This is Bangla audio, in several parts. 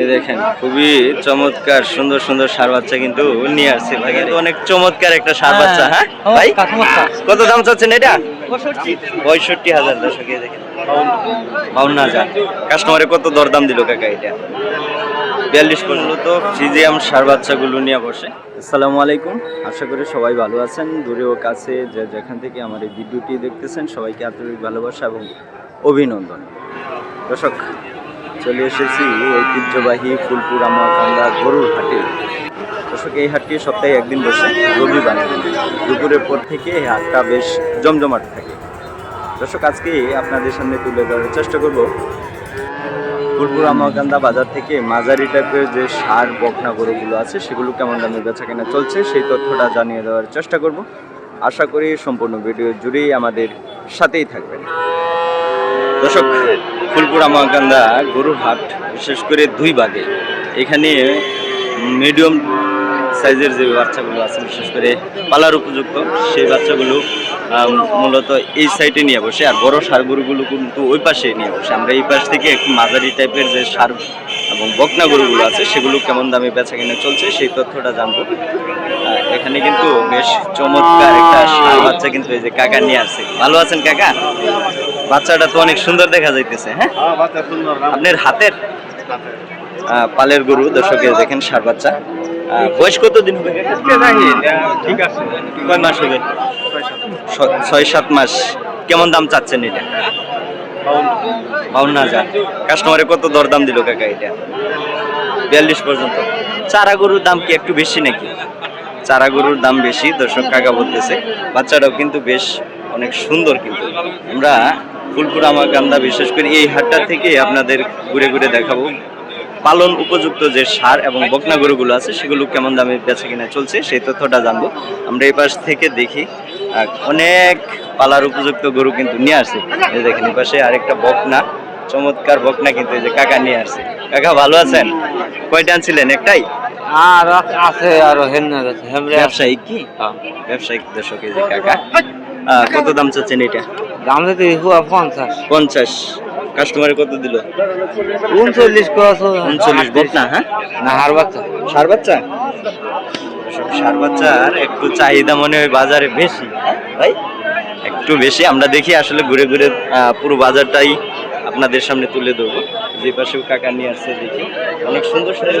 এই দেখেন খুবই চমৎকার সুন্দর সুন্দর সার বাচ্চা কিন্তু নিয়ে আসছে ভাই। কিন্তু অনেক চমৎকার একটা সার বাচ্চা হ্যাঁ? ভাই কত দাম চাচ্ছেন এটা? পঁয়ষট্টি। হাজার দর্শক দেখেন বাউন্ন হাজার। কাস্টমারে কত দরদাম দিল কাকা এটা? বিয়াল্লিশ পর্যন্ত ফ্রিজিয়াম সার বাচ্চাগুলো নিয়ে বসে। আসসালামু আলাইকুম আশা করি সবাই ভালো আছেন। দূরে ও কাছে যে যেখান থেকে আমার এই ভিডিওটি দেখতেছেন সবাইকে আন্তরিক ভালোবাসা এবং অভিনন্দন। দর্শক চলে এসেছি ঐতিহ্যবাহী ফুলপুর আমাকান্দা গরুর হাটে। দর্শক, এই হাটটি সপ্তাহে একদিন বসে, রবিবার। দুপুরের পর থেকে এই হাটটা বেশ জমজমাট থাকে। দর্শক, আজকে আপনাদের সামনে তুলে ধরার চেষ্টা করব ফুলপুর আমাকান্দা বাজার থেকে মাঝারি টাইপের যে সার বকনা গরুগুলো আছে, সেগুলো কেমন দামে বেচা কেনা চলছে, সেই তথ্যটা জানিয়ে দেওয়ার চেষ্টা করব। আশা করি সম্পূর্ণ ভিডিও জুড়েই আমাদের সাথেই থাকবেন। দর্শক, ফুলপুর আমাকান্দা গরুর হাট, বিশেষ করে দুই ভাগে এখানে মিডিয়াম সাইজের যে বাচ্চাগুলো আছে, বিশেষ করে পালার উপযুক্ত, সেই বাচ্চাগুলো মূলত এই সাইডে নিয়ে বসে, আর বড় সার গরুগুলো কিন্তু ওই পাশে নিয়ে বসে। আমরা এই পাশ থেকে একটু মাঝারি টাইপের যে সার এবং বকনা গরুগুলো আছে, সেগুলো কেমন দামে বেচা কিনে চলছে, সেই তথ্যটা জানব। এখানে কিন্তু বেশ চমৎকার একটা সার বাচ্চা কিন্তু এই যে কাকা নিয়ে আসছে। ভালো আছেন কাকা? বাচ্চাটা তো অনেক সুন্দর দেখা যাইতেছে হ্যাঁ? আপনার হাতের? পালের গরু দর্শকে দেখেন সার বাচ্চা। বয়স কত দিন হবে ঠিক আছে। কয় মাস হবে? ছয় সাত মাস। কেমন দাম চাচ্ছেন এটা? বাউন্ন হাজার। কাস্টমারে কত দরদাম দিল কাকা এটা? বিয়াল্লিশ পর্যন্ত। চারা গরুর দাম কি একটু বেশি নাকি? চারা গরুর দাম বেশি দর্শক কাকা বলতেছে। বাচ্চাটাও কিন্তু বেশ অনেক সুন্দর কিন্তু। আমরা ফুলপুর আমার গান্দা বিশেষ করে এই হাটটা থেকে আপনাদের ঘুরে ঘুরে দেখাবো। পালন উপযুক্ত যে সার এবং বকনা গরুগুলো আছে সেগুলো কেমন দামে বেচা কিনা চলছে সেই তথ্যটা জানব। আমরা এই পাশ থেকে দেখি অনেক পালার উপযুক্ত গরু কিন্তু নিয়ে আসছে। এই দেখেন এই পাশে আরেকটা বকনা চমৎকার বকনা কিন্তু এই যে কাকা নিয়ে আসছে। কাকা ভালো আছেন? কয়টা আনছিলেন? একটাই? আর আছে আর হেমনা ব্যবসায়িক কি? ব্যবসায়িক দর্শক এই যে কাকা। কত দাম চাচ্ছেন এটা? দাম পঞ্চাশ। পঞ্চাশ। কাস্টমারে কত দিল? উনচল্লিশ উনচল্লিশ বকনা হ্যাঁ? না হার বাচ্চা। সার বাচ্চা? এসব সার বাচ্চার একটু চাহিদা মনে হয় বাজারে বেশি ভাই? একটু বেশি আমরা দেখি আসলে ঘুরে ঘুরে পুরো বাজারটাই আপনাদের সামনে তুলে ধরবো। যে পাশেও কাকা নিয়ে আসছে দেখি। অনেক সুন্দর সুন্দর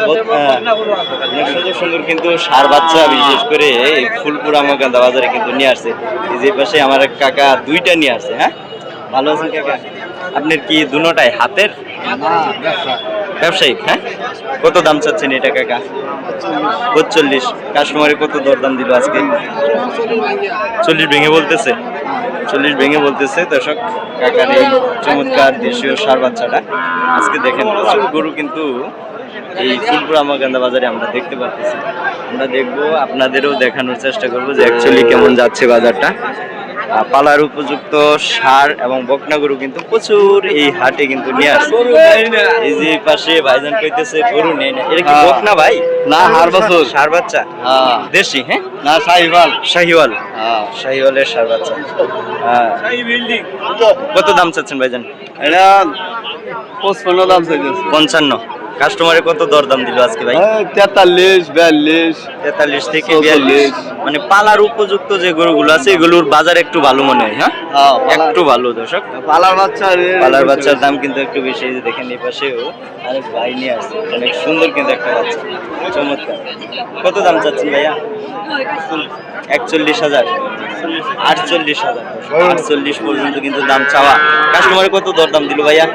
অনেক সুন্দর সুন্দর কিন্তু সার বাচ্চা বিশেষ করে এই ফুলপুর আমাকান্দা বাজারে কিন্তু নিয়ে আসছে। যে পাশে আমার কাকা দুইটা নিয়ে আসছে হ্যাঁ? ভালো আছেন কাকা? আপনার কি দুটাই হাতের? ব্যবসায়িক হ্যাঁ? কত দাম চাচ্ছেন এটা কাকা? পঁচল্লিশ কাস্টমারে কত দরদাম দিল আজকে? চল্লিশ ভেঙে বলতেছে। চল্লিশ ভেঙে বলতেছে, দর্শক, কাকার এই চমৎকার দেশীয় সার বাচ্চাটা। আজকে দেখেন, প্রচুর গরু কিন্তু এই ফুলপুর আমাগান্দা বাজারে আমরা দেখতে পাচ্ছি। আমরা দেখব, আপনাদেরও দেখানোর চেষ্টা করব যে অ্যাকচুয়ালি কেমন যাচ্ছে বাজারটা। পালার উপযুক্ত সার এবং বকনা গরু কিন্তু প্রচুর এই হাটে কিন্তু নিয়ে আসে। এই যে পাশে ভাইজান কইতেছে গরু নেই না। এটা কি হ্যাঁ। বকনা ভাই? না, ষাঁড় বাছুর। সার বাচ্চা? হ্যাঁ। দেশি হ্যাঁ? না সাইবাল শাহিওয়াল। হ্যাঁ। শাহিওয়ালের সার বাচ্চা। কত দাম চাচ্ছেন ভাইজান? এটা পঁচপন্ন দাম চাইতেছে। পঞ্চান্ন। কাস্টমারে কত দরদাম দিল আজকে ভাই? তেতাল্লিশ বিয়াল্লিশ তেতাল্লিশ থেকে। বিয়াল্লিশ। মানে পালার উপযুক্ত যে গরুগুলো আছে এগুলোর বাজার একটু ভালো মনে হয় হ্যাঁ? হ্যাঁ একটু ভালো দর্শক। পালার বাচ্চা পালার বাচ্চার দাম কিন্তু একটু বেশি দেখেন এই পাশেও আরেক ভাই নিয়ে আসছে। অনেক সুন্দর কিন্তু একটা বাচ্চা। চমৎকার। কত দাম চাচ্ছেন ভাইয়া? একচল্লিশ হাজার। আটচল্লিশ হাজার। আটচল্লিশ পর্যন্ত কিন্তু দাম চাওয়া। কাস্টমারে কত দর দাম দিল ভাইয়া?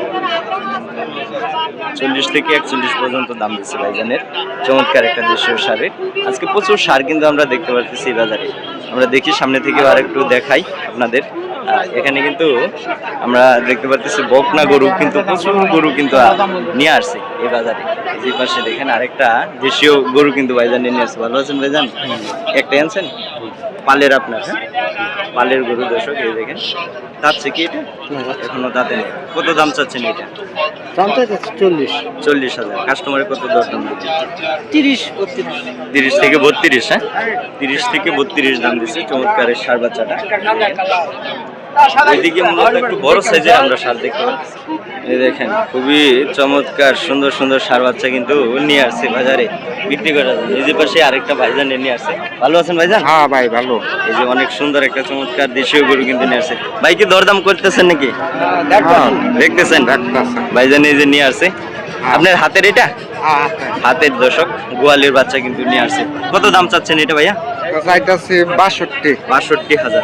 চল্লিশ থেকে একচল্লিশ পর্যন্ত দাম দিচ্ছে ভাইজানের। চমৎকার একটা দেশীয় সারের আজকে প্রচুর সার কিন্তু আমরা দেখতে পারতেছি এই বাজারে। আমরা দেখি সামনে থেকে আর একটু দেখাই আপনাদের। এখানে কিন্তু আমরা দেখতে পারতেছি বকনা গরু কিন্তু প্রচুর গরু কিন্তু নিয়ে আসছে এই বাজারে। যে পাশে দেখেন আরেকটা দেশীয় গরু কিন্তু ভাইজান নিয়ে আসছে। ভালো আছেন ভাইজান? একটা আনছেন? পালের আপনার হ্যাঁ? পালের গরু দর্শক এই দেখেন। চাচ্ছে কি এটা? এখনও দাঁতে নেই। কত দাম চাচ্ছেন এটা? দাম চাচ্ছে চল্লিশ। চল্লিশ হাজার। কাস্টমারের কত দর দাম? দিচ্ছে তিরিশ তিরিশ থেকে বত্রিশ হ্যাঁ? তিরিশ থেকে বত্রিশ দাম দিচ্ছে। চমৎকারের সার বাচ্চাটা। এদিকে মূলত একটু বড় সাইজের আমরা সার দেখতে পাচ্ছি। এই দেখেন খুবই চমৎকার সুন্দর সুন্দর সার বাচ্চা কিন্তু নিয়ে আসছে বাজারে বিক্রি করার জন্য। এই যে পাশে আরেকটা ভাইজান নিয়ে আসছে। ভালো আছেন ভাইজান? হ্যাঁ ভাই ভালো। এই যে অনেক সুন্দর একটা চমৎকার দেশীয় গরু কিন্তু নিয়ে আসছে। ভাই কি দরদাম করতেছেন নাকি? হ্যাঁ, দেখতেছেন। দেখতাছি। ভাইজান এই যে নিয়ে আসছে। আপনার হাতের এটা? হাতের দশক গোয়ালের বাচ্চা কিন্তু নিয়ে আসছে। কত দাম চাচ্ছেন এটা ভাইয়া? চাইতাছি বাষট্টি। বাষট্টি হাজার।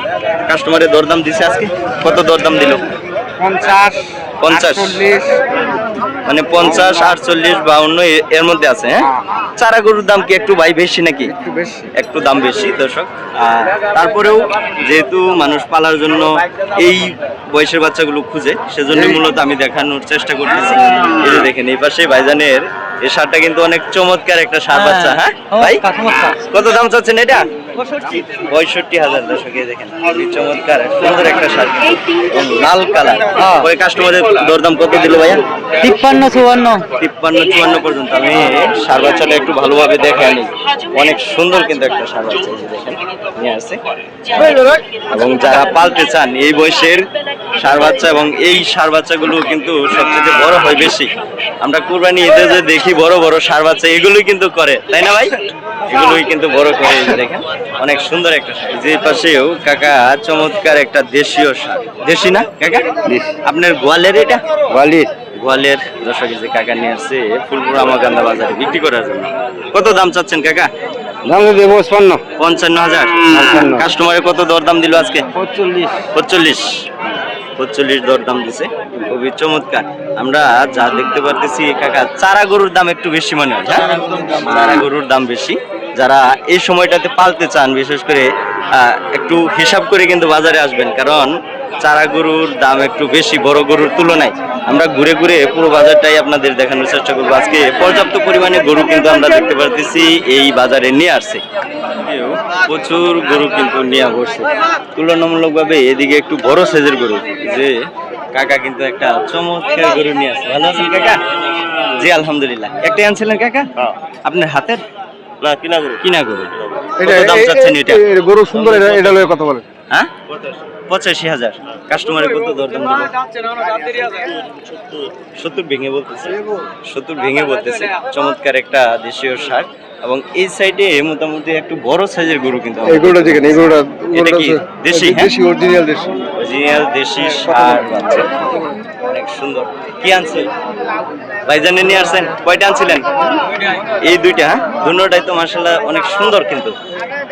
কাস্টমারের দরদাম দিছে আজকে? কত দরদাম দিল? পঞ্চাশ পঞ্চাশ। মানে পঞ্চাশ আটচল্লিশ বাউন্ন এর মধ্যে আছে হ্যাঁ? চারা গরুর দাম কি একটু ভাই বেশি নাকি? একটু দাম বেশি দর্শক। তারপরেও যেহেতু মানুষ পালার জন্য এই বয়সের বাচ্চাগুলো খুঁজে সেজন্য মূলত আমি দেখানোর চেষ্টা করতেছি। এই যে দেখেন এই পাশে ভাইজানের এই সারটা কিন্তু অনেক চমৎকার একটা সার বাচ্চা হ্যাঁ? ভাই কত দাম চাচ্ছেন এটা? পঁয়ষট্টি? হাজার দর্শক এই দেখেন। চমৎকার সুন্দর একটা এবং লাল কালার। ওই কাস্টমারের দরদাম কত দিল ভাইয়া? তিপ্পান্ন চুয়ান্ন। তিপ্পান্ন চুয়ান্ন পর্যন্ত। আমি সার বাচ্চাটা একটু ভালোভাবে দেখে আনি। অনেক সুন্দর কিন্তু একটা সার বাচ্চা দেখেন নিয়ে আসছে। এবং যারা পালতে চান এই বয়সের সার বাচ্চা এবং এই সার বাচ্চাগুলো কিন্তু সবচেয়ে বড় হয় বেশি। আমরা কুরবানি ঈদে যে দেখি বড় বড় সার বাচ্চা এগুলোই কিন্তু করে। তাই না ভাই? এগুলোই কিন্তু বড় করে দেখেন অনেক সুন্দর একটা সার যে পাশেও কাকা চমৎকার একটা দেশীয় সার দেশি না কাকা? আপনার গোয়ালের এটা? বালিশ গোয়ালের দর্শক যে কাকা নিয়ে আসছে ফুলপুরা মাগান্দা বাজারে বিক্রি করার জন্য। কত দাম চাচ্ছেন কাকা? দাম দেবো পঞ্চান্ন। পঞ্চান্ন হাজার? কাস্টমারে কত দরদাম দিল আজকে? পঁচল্লিশ পঁচল্লিশ পঁচল্লিশ দরদাম দিছে। খুবই চমৎকার। আমরা যা দেখতে পারতেছি কাকা চারা গরুর দাম একটু বেশি মনে হয় হ্যাঁ? চারা গরুর দাম বেশি। যারা এই সময়টাতে পালতে চান বিশেষ করে একটু হিসাব করে কিন্তু বাজারে আসবেন কারণ চারা গরুর দাম একটু বেশি বড় গরুর তুলনায়। আমরা ঘুরে ঘুরে পুরো বাজারটাই আপনাদের দেখানোর চেষ্টা করব। আজকে পর্যাপ্ত পরিমাণে গরু কিন্তু আমরা দেখতে পারতেছি এই বাজারে নিয়ে আসছে। প্রচুর গরু কিন্তু নিয়ে বসছে তুলনামূলকভাবে এদিকে একটু বড় সাইজের গরু যে কাকা কিন্তু একটা চমৎকার গরু নিয়ে আসছে। ভালো আছেন কাকা? জি আলহামদুলিল্লাহ। একটাই আনছিলেন কাকা? আপনার হাতের? না কিনা গরু কিনা গরু কত দাম চাচ্ছেন এটা? গরু সুন্দর এটা এটা লয়ে কথা বলেন। হ্যাঁ? পঁচাশি। হাজার। কাস্টমারে কত দরদাম সত্তর ভেঙে বলতেছে। সত্তর ভেঙে বলতেছে। চমৎকার একটা দেশীয় সার। এবং এই সাইডে মোটামুটি একটু বড় সাইজের গরু কিন্তু এই গরুটা দেখেন এই গরুটা এটা কি? দেশি, হ্যাঁ? দেশি অরিজিনাল দেশি। অরিজিনাল দেশি সার। অনেক সুন্দর। কি আনছে ভাইজানে নিয়ে আসছেন? কয়টা আনছিলেন? এই দুইটা হ্যাঁ? দুটোটাই তো মার্শাল্লাহ অনেক সুন্দর কিন্তু।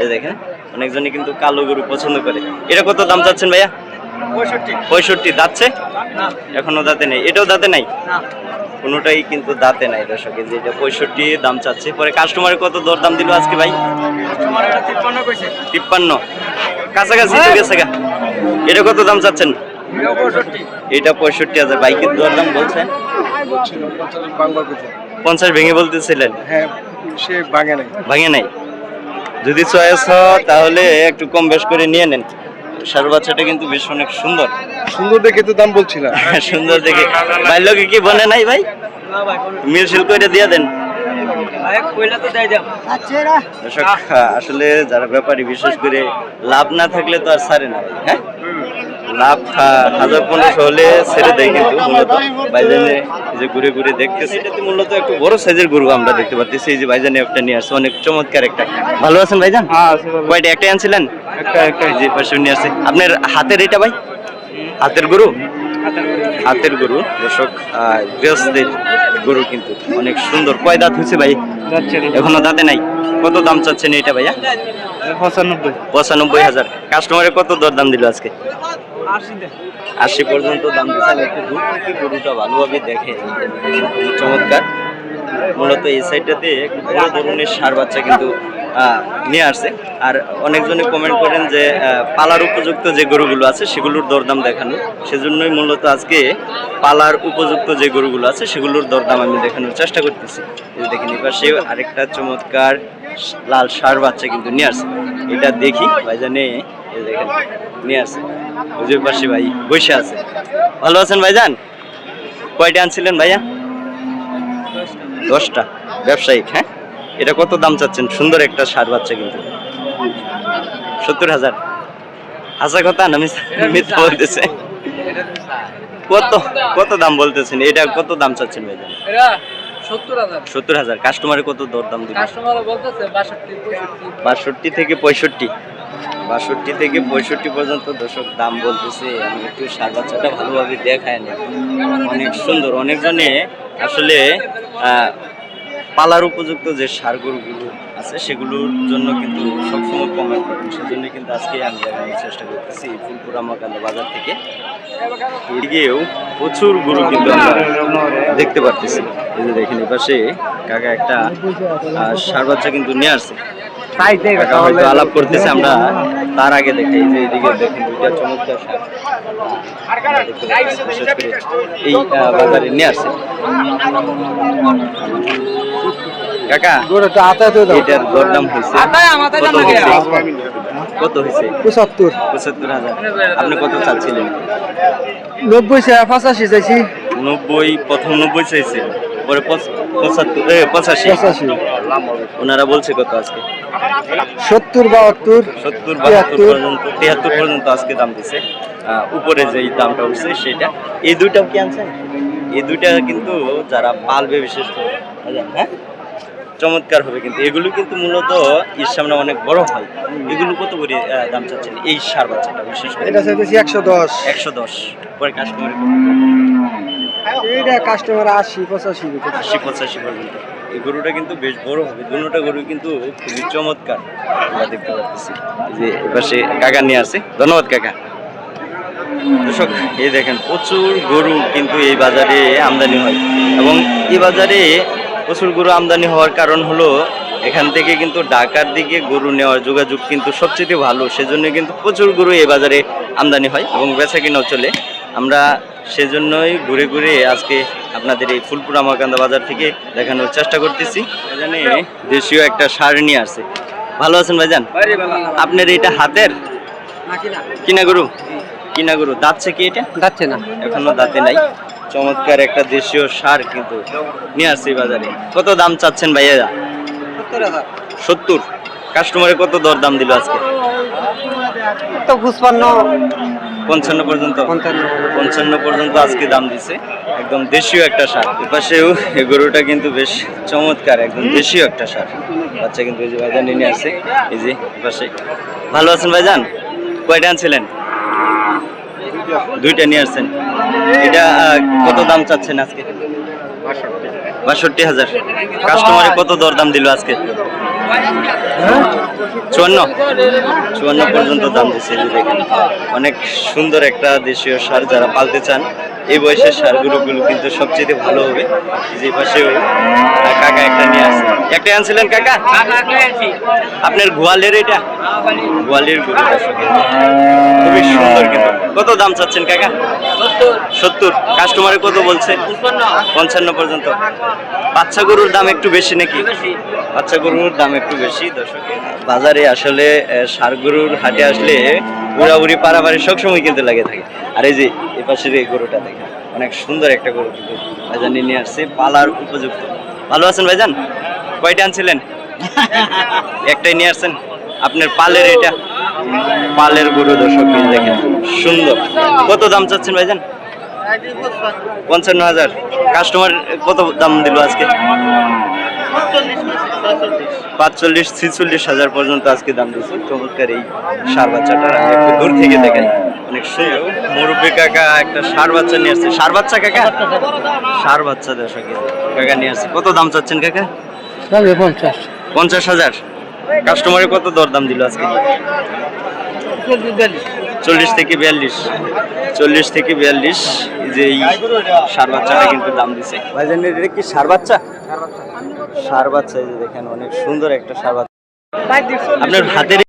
এই দেখেন অনেকজনই কিন্তু কালো গরু পছন্দ করে। এটা কত দাম চাচ্ছেন ভাইয়া? পঁয়ষট্টি। দাঁতছে? এখনও দাঁতে নেই। এটাও দাঁতে নাই? কোনোটাই কিন্তু দাঁতে নাই দর্শক। এই যে এটা পঁয়ষট্টি দাম চাচ্ছে। পরে কাস্টমারে কত দর দাম দিল আজকে ভাই? তিপ্পান্ন কাছাকাছি গেছে এটা কত দাম চাচ্ছেন? এটা পঁয়ষট্টি হাজার বাইকের দর দাম বলছেন? পঞ্চাশ ভেঙে বলতেছিলেন? হ্যাঁ সে বাঙে নাই। ভাঙে নাই? যদি চয়েস হয় তাহলে একটু কম বেশ করে নিয়ে নেন। সার বাচ্চাটা কিন্তু বেশ অনেক সুন্দর। সুন্দর দেখে তো দাম বলছিলাম সুন্দর দেখে। ভাই লোকে কি বনে নাই ভাই? মিলশিল করে দিয়ে দেন। আসলে যারা ব্যাপারী বিশেষ করে লাভ না থাকলে তো আর সারে না হ্যাঁ? লাভ হাজার পনেরোশো হলে ছেড়ে দেয় কিন্তু মূলত। ভাইজানে এই যে ঘুরে ঘুরে দেখতেছে এটাতে মূলত একটু বড় সাইজের গরু আমরা দেখতে পাচ্ছি এই যে ভাইজানে একটা নিয়ে আসছে অনেক চমৎকার একটা। ভালো আছেন ভাইজান কয়টা একটাই আনছিলেন? একটা একটা যে পাশে নিয়ে আসছে। আপনার হাতের এটা ভাই? হাতের গরু? হাতের গরু। দর্শক গৃহস্থদের গরু কিন্তু অনেক সুন্দর। কয় দাঁত হয়েছে ভাই? এখনও দাঁতে নাই। কত দাম চাচ্ছেন এটা ভাইয়া? পঁচানব্বই। পঁচানব্বই হাজার। কাস্টমারে কত দর দাম দিল আজকে? আশি পর্যন্ত দাম দিচ্ছেন একটু দূর গরুটা ভালোভাবে দেখে। চমৎকার। মূলত এই সাইডটাতে বড় ধরনের সার বাচ্চা কিন্তু আহ, নিয়ে আসছে। আর অনেকজনে কমেন্ট করেন যে আহ, পালার উপযুক্ত যে গরুগুলো আছে সেগুলোর দরদাম দেখানো। সেজন্যই মূলত আজকে পালার উপযুক্ত যে গরুগুলো আছে সেগুলোর দরদাম আমি দেখানোর চেষ্টা করতেছি। দেখেন এপাশে আরেকটা চমৎকার লাল সার বাচ্চা কিন্তু নিয়ে আসছে। এটা দেখি ভাইজানে এই দেখেন নিয়ে আসছে। যে পাশে ভাই বসে আছে। ভালো আছেন ভাইজান? কয়টা আনছিলেন ভাইয়া? দশটা। ব্যবসায়িক হ্যাঁ? এটা কত দাম চাচ্ছেন? সুন্দর একটা সার বাচ্চা কিন্তু। সত্তর হাজার। হাসা কথা না মিথ্যা বলতেছে। কত কত দাম বলতেছেন? এটা কত দাম চাচ্ছেন ভাই এরা সত্তর হাজার। কাস্টমারে কত দর দাম দিবে বাষট্টি থেকে পঁয়ষট্টি। বাষট্টি থেকে পঁয়ষট্টি পর্যন্ত দর্শক দাম বলতেছে। আমি একটু সার বাচ্চাটা ভালোভাবে দেখায় নি। অনেক সুন্দর। অনেকজনে আসলে আহ, পালার উপযুক্ত যে সার গরুগুলো আছে, সেগুলোর জন্য কিন্তু সবসময় কমেন্ট করেন সেজন্য কিন্তু আজকে আমি দেখানোর চেষ্টা করতেছি ফুলপুরা মাকান্দা বাজার থেকে। এদিকেও প্রচুর গরু কিন্তু দেখতে পারতেছি। এই যে দেখেন, এপাশে কাকা একটা সার বাচ্চা কিন্তু নিয়ে আসছে। হয়তো আলাপ করতেছে, আমরা তার আগে দেখাই যে এদিকে দেখেন, দুইটা চমৎকার করে এই বাজারে নিয়ে আসছে। কাকা গরুটা আতায় তো দাও। এটার আতায় আমাদের কত দাম লাগে। কত হয়েছে পঁচাত্তর। পঁচাত্তর হাজার। আপনি কত চাচ্ছিলেন? নব্বই চা পঁচাশি চাইছি। নব্বই প্রথম নব্বই চাইছে পরে পঁচ- পঁচাত্তর এ, পঁচাশি। পঁচাশি। ওনারা বলছে কত আজকে? সত্তর বাহাত্তর সত্তর বাহাত্তর তিয়াত্তর। পর্যন্ত তিয়াত্তর পর্যন্ত আজকে দাম দিছে। উপরে যে দামটা উঠছে সেটা। এই দুইটাও কি আনছেন? এই দুইটা কিন্তু যারা পালবে বিশেষ করে হ্যাঁ? চমৎকার হবে কিন্তু। এগুলো কিন্তু মূলত এর সামনে অনেক বড় হয় এগুলো কত করে দাম চাচ্ছেন এই সার বাচ্চাটা বিশেষ করে? এটা চাইতেছি একশো দশ। একশো দশ। পরে কাস্টমার এইটা কাস্টমার আশি পঁচাশি আশি পঁচাশি পর্যন্ত এই গরুটা কিন্তু বেশ বড় হবে। দুটোটা গরু কিন্তু খুবই চমৎকার। আমরা দেখতে পাচ্ছি যে এপাশে কাকা নিয়ে আসে ধন্যবাদ কাকা। দর্শক এই দেখেন প্রচুর গরু কিন্তু এই বাজারে আমদানি হয়। এবং এই বাজারে প্রচুর গরু আমদানি হওয়ার কারণ হলো এখান থেকে কিন্তু ঢাকার দিকে গরু নেওয়ার যোগাযোগ কিন্তু সবচেয়ে ভালো। সেজন্য কিন্তু প্রচুর গরু এই বাজারে আমদানি হয় এবং বেচা কিনাও চলে। আমরা সেজন্যই ঘুরে ঘুরে আজকে আপনাদের এই ফুলপুর আমাকান্দা বাজার থেকে দেখানোর চেষ্টা করতেছি। এখানে দেশীয় একটা সার নিয়ে আসছে। ভালো আছেন ভাইজান? বাইরে আপনার এটা হাতের? কিনা। গরু? কিনা গরু? দাঁতছে কি এটা? যাচ্ছে না। এখনও দাঁতে নাই। চমৎকার একটা দেশীয় সার কিন্তু নিয়ে আসছি বাজারে। কত দাম চাচ্ছেন ভাইয়া? সত্তর। কাস্টমারে কত দর দাম দিল আজকে? তো পঞ্চান্ন পর্যন্ত? পঞ্চান্ন। পঞ্চান্ন পর্যন্ত আজকে দাম দিছে। একদম দেশীয় একটা সার। এপাশেও এই গরুটা কিন্তু বেশ চমৎকার একদম দেশীয় একটা সার। বাচ্চা কিন্তু এই যে ভাইজান নিয়ে আসছে। এই যে এপাশে। ভালো আছেন ভাইজান? কয়টা আনছিলেন? দুইটা নিয়ে আসছেন। এটা কত দাম চাচ্ছেন আজকে? বাষট্টি হাজার। কাস্টমারে কত দর দাম দিল আজকে? চুয়ান্ন। চুয়ান্ন পর্যন্ত দাম দিচ্ছে অনেক সুন্দর একটা দেশীয় সার যারা পালতে চান এই বয়সের সারগুলোগুলো কিন্তু সবচেয়ে ভালো হবে। যে আহ, কাকা একটা নিয়ে আসছে একটা আনছিলেন কাকা? আপনার গোয়ালের এটা? গোয়ালের গরু খুবই সুন্দর কিন্তু। কত দাম চাচ্ছেন কাকা? সত্তর। কাস্টমারে কত বলছে? পঞ্চান্ন পর্যন্ত। বাচ্চা গরুর দাম একটু বেশি নাকি? বাচ্চা গরুর দাম একটু বেশি দর্শক। বাজারে আসলে সার গরুর হাটে আসলে উড়াউড়ি পারাবাড়ি সবসময় কিন্তু লাগে থাকে। আর এই যে এ পাশের এই গরুটা দেখেন। অনেক সুন্দর একটা গরু কিন্তু ভাইজান নিয়ে আসছে, পালার উপযুক্ত। ভালো আছেন ভাইজান? কয়টা আনছিলেন? একটাই নিয়ে আসছেন? আপনার পালের এটা? পালের গরু দর্শক দেখেন, সুন্দর। কত দাম চাচ্ছেন ভাইজান? পঞ্চান্ন হাজার। কাস্টমার কত দাম দিল আজকে? পাঁচচল্লিশ, ছিচল্লিশ হাজার পর্যন্ত আজকে দাম দিচ্ছে চমৎকার এই সার বাচ্চাটা দূর থেকে দেখাই অনেক সুন্দর। মুরব্বী কাকা একটা সার বাচ্চা নিয়ে আসছে। সার বাচ্চা কাকা? সার বাচ্চা এই কাকা নিয়ে আসছে। কত দাম চাচ্ছেন কাকা? পঞ্চাশ। পঞ্চাশ হাজার। কাস্টমারে কত দর দাম দিল আজকে? চল্লিশ থেকে বিয়াল্লিশ। চল্লিশ থেকে বিয়াল্লিশ। এই যে এই সার বাচ্চাটা কিন্তু দাম দিছে। ভাইজান এটা কি সার বাচ্চা? সার বাচ্চা এই যে দেখেন অনেক সুন্দর একটা সার বাচ্চা। আপনার হাতের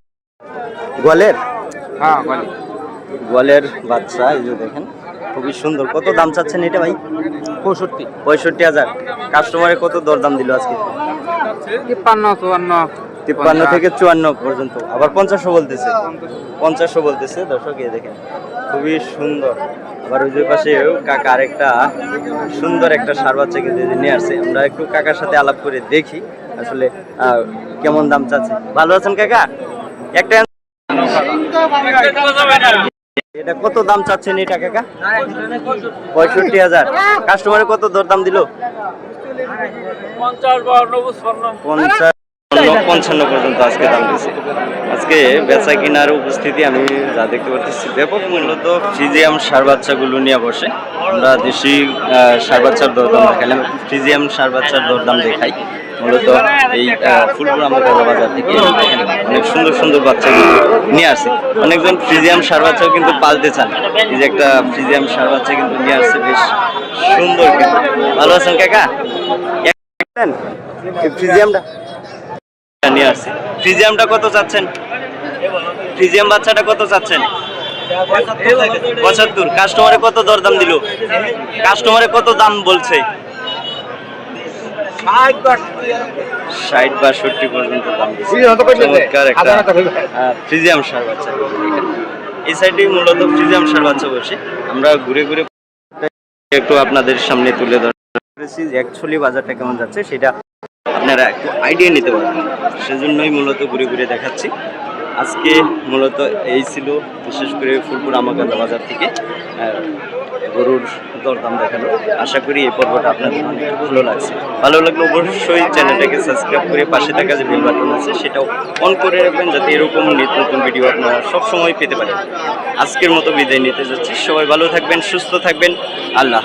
গোয়ালের? হ্যাঁ গোয়ালের বাচ্চা এই যে দেখেন খুবই সুন্দর। কত দাম চাচ্ছেন এটা ভাই? পঁয়ষট্টি। পঁয়ষট্টি হাজার। কাস্টমারে কত দর দাম দিল আজকে? তিপ্পান্ন চুয়ান্ন। তিপ্পান্ন থেকে চুয়ান্ন পর্যন্ত। আবার পঞ্চাশও বলতেছে। পঞ্চাশও বলতেছে। দর্শক এই দেখেন খুবই সুন্দর। আবার ওই যে পাশে কাকা আরেকটা সুন্দর একটা সার বাচ্চা কিন্তু নিয়ে আসছে। আমরা একটু কাকার সাথে আলাপ করে দেখি আসলে আহ, কেমন দাম চাচ্ছে। ভালো আছেন কাকা? একটা এটা কত দাম চাচ্ছেন এটা কাকা? পঁয়ষট্টি হাজার। কাস্টমারে কত দর দাম দিল? পঞ্চাশ পঞ্চান্ন পর্যন্ত আজকে দাম দিয়েছে। আজকে বেচা কিনার উপস্থিতি আমি যা দেখতে পাচ্ছি ব্যাপক মূলত ফ্রিজিয়াম সার বাচ্চাগুলো নিয়ে বসে। আমরা দেশি সার বাচ্চার দরদাম দেখালাম। ফ্রিজিয়াম সার বাচ্চার দরদাম দেখাই। মূলত এই ফুলপুর বাজার থেকে অনেক সুন্দর সুন্দর বাচ্চাগুলো নিয়ে আসে। অনেকজন ফ্রিজিয়াম সার বাচ্চাও কিন্তু পালতে চান। এই যে একটা ফ্রিজিয়াম সার বাচ্চা কিন্তু নিয়ে আসছে, বেশ সুন্দর ভালো আছেন কাকা? ফ্রিজিয়ামটা নিয়ে আসছি। ফ্রিজিয়ামটা কত চাচ্ছেন? ফ্রিজিয়াম বাচ্চাটা কত চাচ্ছেন? পঁচাত্তর। কাস্টমারে কত দরদাম দিল? কাস্টমারে কত দাম বলছে? ষাট বাষট্টি পর্যন্ত দাম। চমৎকার একটা ফ্রিজিয়াম সার বাচ্চা। এই সাইডে মূলত ফ্রিজিয়াম সার বাচ্চা বসে। আমরা ঘুরে ঘুরে একটু আপনাদের সামনে তুলে ধরেছি। অ্যাকচুয়ালি বাজারটা কেমন যাচ্ছে সেটা আপনারা একটু আইডিয়া নিতে পারবেন। সেজন্যই মূলত ঘুরে ঘুরে দেখাচ্ছি। আজকে মূলত এই ছিল বিশেষ করে ফুলপুর আমাকান্দা বাজার থেকে। গরুর দরদাম দেখাল। আশা করি এই পর্বটা আপনাদের অনেক ভালো লাগছে। ভালো লাগলে অবশ্যই চ্যানেলটাকে সাবস্ক্রাইব করে পাশে থাকা যে বেল বাটন আছে, সেটাও অন করে রাখবেন যাতে এরকম নিত্য নতুন ভিডিও আপনারা সবসময় পেতে পারেন। আজকের মতো বিদায় নিতে যাচ্ছি। সবাই ভালো থাকবেন, সুস্থ থাকবেন। আল্লাহ